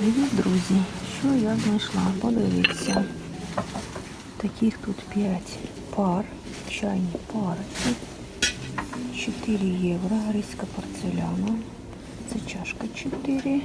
Привіт, друзі! Що я знайшла? Подивіться. Таких тут 5 пар, чайні пари. 4 євро, арійська порцеляна. Це чашка 4.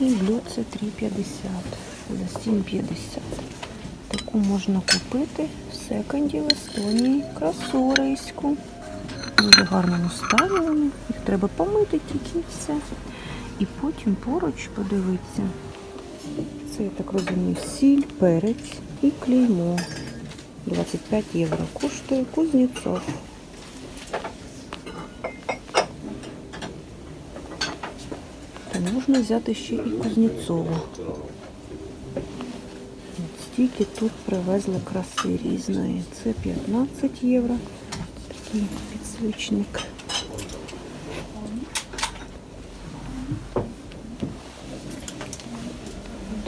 І блюдце 3,50 за 7,50. Таку можна купити в секонді в Естонії. Красу рейську. Дуже гарному стані вони. Їх треба помити тільки і все. І потім поруч подивитися. Це, я так розумію, сіль, перець і клеймо. 25 євро коштує Кузнєцов. Та можна взяти ще і Кузнєцову. Стільки тут привезли краси різної. Це 15 євро. Такий підсвічник.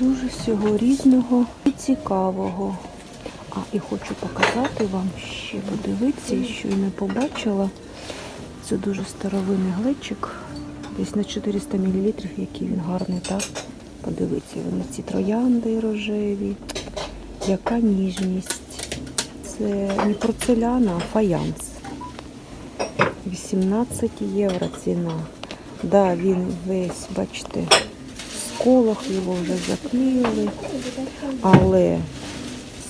Дуже всього різного і цікавого. А і хочу показати вам ще подивитися, що і не побачила. Це дуже старовинний глечик. Десь на 400 мл, який він гарний, так? Подивіться, вони ці троянди рожеві. Яка ніжність. Це не порцеляна, а фаянс. 18 євро ціна. Да, він весь, бачите, в сколах його вже заклеїли. Але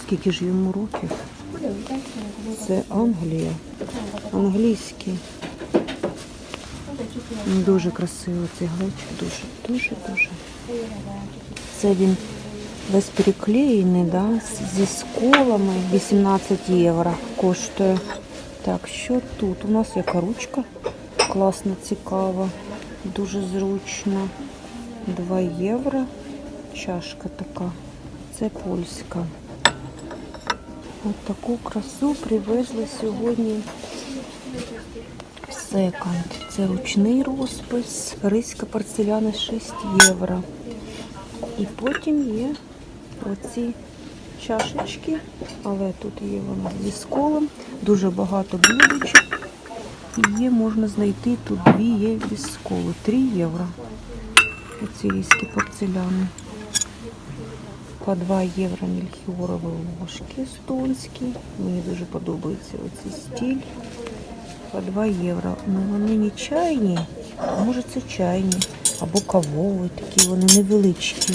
скільки ж йому років? Це Англія. Англійський. Дуже красивий цей глечик, дуже, дуже, дуже. Це він весь переклеєний, да, зі сколами. 18 євро коштує. Так, що тут? У нас яка ручка? Класно, цікава, дуже зручно. 2 євро. Чашка така. Це польська. От таку красу привезли сьогодні в секонд. Це ручний розпис. Ризька порцеляна 6 євро. І потім є оці чашечки, але тут є вона зі сколом, дуже багато блюдочок. І є, можна знайти тут дві є без сколу. 3 євро. Оці різкі порцеляни. По 2 євро мільхіорові ложки естонські. Мені дуже подобається оцей стіль. По 2 євро. Ну вони не чайні, а може це чайні. Або кавові, такі вони невеличкі.